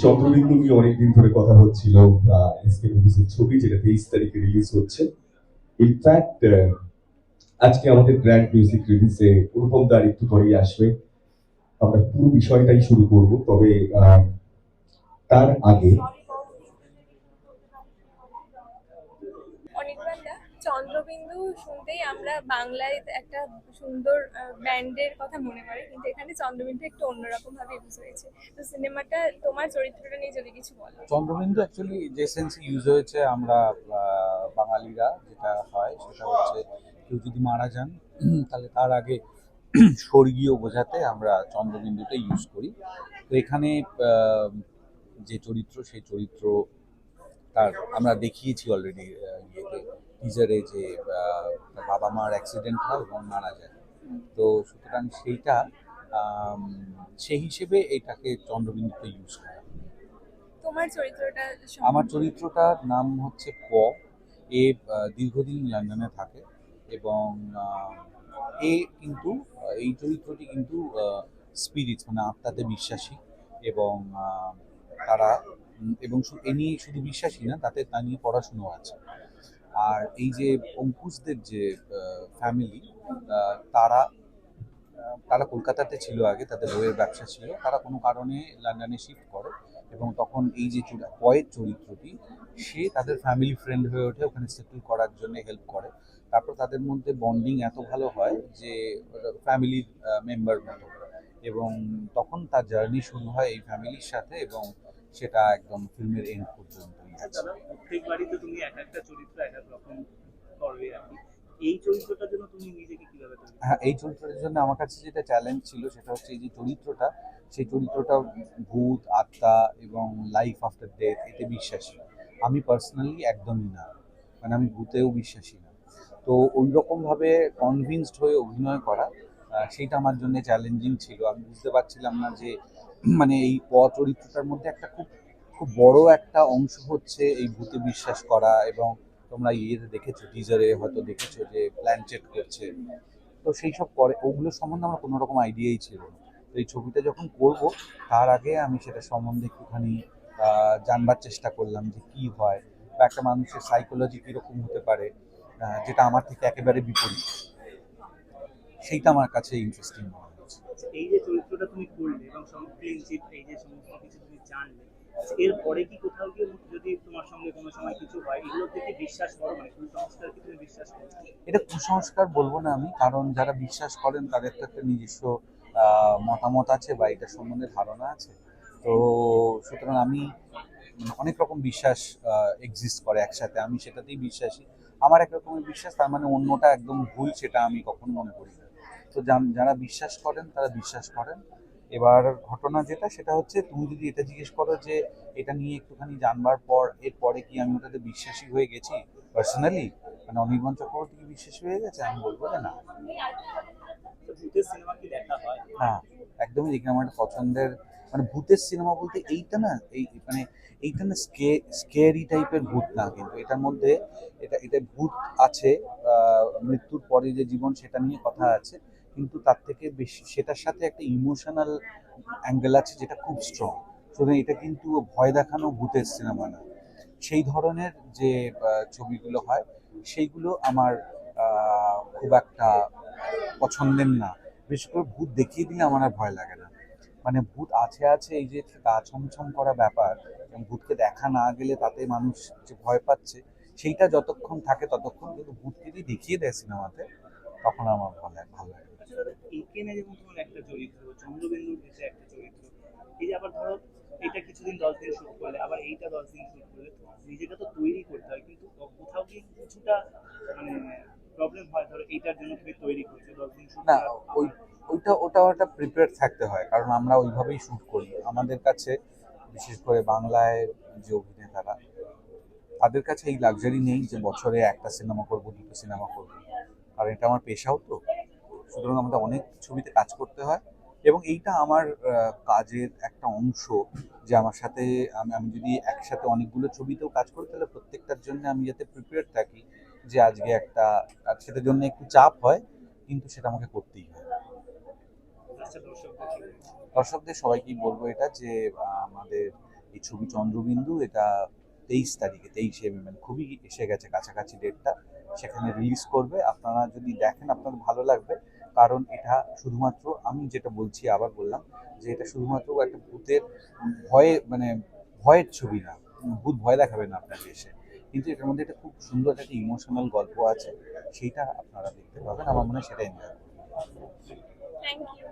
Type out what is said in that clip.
চন্দ্রবিন্দু নিয়ে অনেকদিন ধরে কথা হচ্ছিল এসকে মুভিসের ছবি, যেটা তেইশ তারিখে রিলিজ হচ্ছে। ইনফ্যাক্ট আজকে আমাদের গ্র্যান্ড মিউজিক রিলিজে অনুপম দার একটু পরেই আসবে। আমরা পুরো বিষয়টাই শুরু করব, তবে তার আগে অনির্বাণ দা চন্দ্রবিন্দু শুনতেই আমরা বাংলায় একটা সুন্দর ব্যান্ডের কথা মনে পড়ে, কিন্তু এখানে চন্দ্রবিন্দু একটু অন্যরকম ভাবে ইউজ হয়েছে। তো সিনেমাটা, তোমার চরিত্রটা নিয়ে যদি কিছু বলো। চন্দ্রবিন্দু অ্যাকচুয়ালি যে সেন্স ইউজ হয়েছে আমরা বাঙালিরা যেটা হয়, সেটা হচ্ছে কেউ যদি মারা যান, তাহলে তার আগে স্বর্গীয় বোঝাতে আমরা চন্দ্রবিন্দুটা ইউজ করি। তো এখানে যে চরিত্র, সেই চরিত্র তার আমরা দেখিয়েছি অলরেডি টিজারে যে বাবা মার অ্যাক্সিডেন্ট হয় এবং মারা যায়। তো সুতরাং সেইটা সেই হিসেবে এটাকে চন্দ্রবিন্দুতে ইউজ করা তোমার চরিত্রটা আমার চরিত্রটার নাম হচ্ছে প। এ দীর্ঘদিন লন্ডনে থাকে এবং এ কিন্তু এই চরিত্রটি কিন্তু স্পিরিট মানে আত্মাতে বিশ্বাসী এবং তারা এবং এ নিয়ে শুধু বিশ্বাসী না তাতে তা নিয়ে পড়াশুনো আছে। আর এই যে অঙ্কুশদের যে ফ্যামিলি তারা তারা কলকাতাতে ছিল আগে, তাদের বইয়ের ব্যবসা ছিল। তারা কোনো কারণে লন্ডনে শিফট করে এবং তখন এই যে পয়ের চরিত্রটি, সে তাদের ফ্যামিলি ফ্রেন্ড হয়ে ওঠে, ওখানে সেটেল করার জন্য হেল্প করে। তারপর তাদের মধ্যে বন্ডিং এত ভালো হয় যে ফ্যামিলির মেম্বার মতো। এবং তখন তার জার্নি শুরু হয় এই ফ্যামিলির সাথে এবং সেটা একদম ফিল্মের এন্ড পর্যন্তই আছে দাদা প্রত্যেকবারই তো তুমি এক একটা চরিত্র, এক এক রকম করবে আর হ্যাঁ এই চরিত্রটার জন্য আমার কাছে যেটা চ্যালেঞ্জ ছিল সেটা হচ্ছে যে চরিত্রটা, সেই চরিত্রটা ভূত, আত্মা এবং লাইফ আফটার ডেথ এতে বিশ্বাসী। আমি পার্সোনালি একদমই না। মানে আমি ভূতেও বিশ্বাসী না। তো ওই রকমভাবে কনভিন্সড হয়ে অভিনয় করা সেইটা আমার জন্য চ্যালেঞ্জিং ছিল। আমি বুঝতে পারছিলাম না যে মানে এই প চরিত্রটার মধ্যে একটা খুব খুব বড় একটা অংশ হচ্ছে এই ভূতে বিশ্বাস করা এবং তোমরা ইয়েতে দেখেছ টিজারে হয়তো দেখেছ যে প্ল্যান চেক করছে। তো সেই সব করে ওগুলো সম্বন্ধে আমার কোনো রকম আইডিয়াই ছিল না। তো এই ছবিটা যখন করব, তার আগে আমি সেটা সম্বন্ধে একটুখানি জানবার চেষ্টা করলাম যে কি হয় বা একটা মানুষের সাইকোলজি কীরকম হতে পারে যেটা আমার থেকে একেবারে বিপরীত। সেইটা আমার কাছে ইন্টারেস্টিং হয়েছে এই যে চরিত্রটা তুমি করলে এবং ক্লিনচিট এই যে সমস্ত কিছু তুমি জানলে এরপরে কি কোথাও গিয়ে যদি তোমার সঙ্গে কোনো সময় কিছু হয় এগুলোতে কি বিশ্বাস করো মানে কুসংস্কার কি তুমি বিশ্বাস করো? এটা কুসংস্কার বলব না আমি, কারণ যারা বিশ্বাস করেন তাদের তো একটা নিজস্ব মতামত আছে বা এটা সম্বন্ধে ধারণা আছে। তো সুতরাং আমি মানে অনেক রকম বিশ্বাস এক্সিস্ট করে একসাথে, আমি সেটাতেই বিশ্বাসী। আমার এক রকমের বিশ্বাস, তার মানে অন্যটা একদম ভুল সেটা আমি কখনো মনে করি না। তো যারা বিশ্বাস করেন তারা বিশ্বাস করেন। এবার ঘটনা যেটা সেটা হচ্ছে তুমি যদি এটা জিজ্ঞেস করো যে এটা নিয়ে একটুখানি জানবার পর এরপরে কি আমি ওটাতে বিশ্বাসী হয়ে গেছি? পার্সোনালি মানে অনির্বাণ চক্রবর্তী কি বিশ্বাসী হয়ে গেছে? আমি বলব যে না। হয়? হ্যাঁ একদমই দেখি আমার একটা পছন্দের মানে ভূতের সিনেমা বলতে এইটা না এই মানে এইটা না স্কেয়ারি টাইপের ভূত না কিন্তু এটার মধ্যে এটা এটা ভূত আছে মৃত্যুর পরে যে জীবন সেটা নিয়ে কথা আছে। কিন্তু তার থেকে বেশি, সেটার সাথে একটা ইমোশনাল অ্যাঙ্গেল আছে যেটা খুব স্ট্রং সুতরাং এটা কিন্তু ভয় দেখানো ভূতের সিনেমা না। সেই ধরনের যে ছবিগুলো হয়, সেইগুলো আমার খুব একটা পছন্দের না। বিশেষ করে ভূত দেখিয়ে দিলে আমার আর ভয় লাগে না। মানে ভূত আছে আছে, এই যে গা ছমছম করা ব্যাপার ভূতকে দেখা না গেলে তাতে মানুষ যে ভয় পাচ্ছে, সেইটা যতক্ষণ থাকে ততক্ষণ কিন্তু ভূতকে যদি দেখিয়ে দেয় সিনেমাতে তখন আমার ভালো লাগে ভালো লাগে। এখানে যেমন তোমার একটা চরিত্র চন্দ্রবিন্দুর ভেতরে একটা চরিত্র। এই যে আবার ধরো এটা কিছুদিন দশ দিন শুট করলে আবার এইটা দশ দিন শুট করলে নিজেকে তো তৈরি করতে হয় কিন্তু কোথাও কি কিছুটা মানে প্রবলেম হয়? ধরো এইটার জন্য তুমি তৈরি করছ দশ দিন শুট না ওই ওইটা ওটা ওটা প্রিপেয়ার থাকতে হয় কারণ আমরা ওইভাবেই শ্যুট করি। আমাদের কাছে বিশেষ করে বাংলায় যে অভিনেতারা তাদের কাছে এই লাক্সারি নেই যে বছরে একটা সিনেমা করব দুটো সিনেমা করব। কারণ এটা আমার পেশাও তো। সুতরাং আমাদের অনেক ছবিতে কাজ করতে হয়। এবং এইটা আমার কাজের একটা অংশ যে আমার সাথে আমি আমি যদি একসাথে অনেকগুলো ছবিতেও কাজ করি তাহলে প্রত্যেকটার জন্য আমি যাতে প্রিপেয়ার থাকি যে আজকে একটা সেটার জন্য একটু চাপ হয় কিন্তু সেটা আমাকে করতেই হয়। আচ্ছা দর্শকদের কি বলব? সবাইকেই বলব এটা যে আমাদের এই ছবি চন্দ্রবিন্দু এটা তেইশ তারিখে তেইশে মানে খুবই এসে গেছে কাছাকাছি ডেটটা সেখানে রিলিজ করবে। আপনারা যদি দেখেন আপনাদের ভালো লাগবে। কারণ এটা শুধুমাত্র আমি যেটা বলছি, আবার বললাম যে এটা শুধুমাত্র একটা ভূতের ভয়ে মানে ভয়ের ছবি না, ভূত ভয় দেখাবে না আপনাকে এসে। কিন্তু এটার মধ্যে একটা খুব সুন্দর একটা ইমোশনাল গল্প আছে, সেইটা আপনারা দেখতে পাবেন, আমার মনে হয় ইউ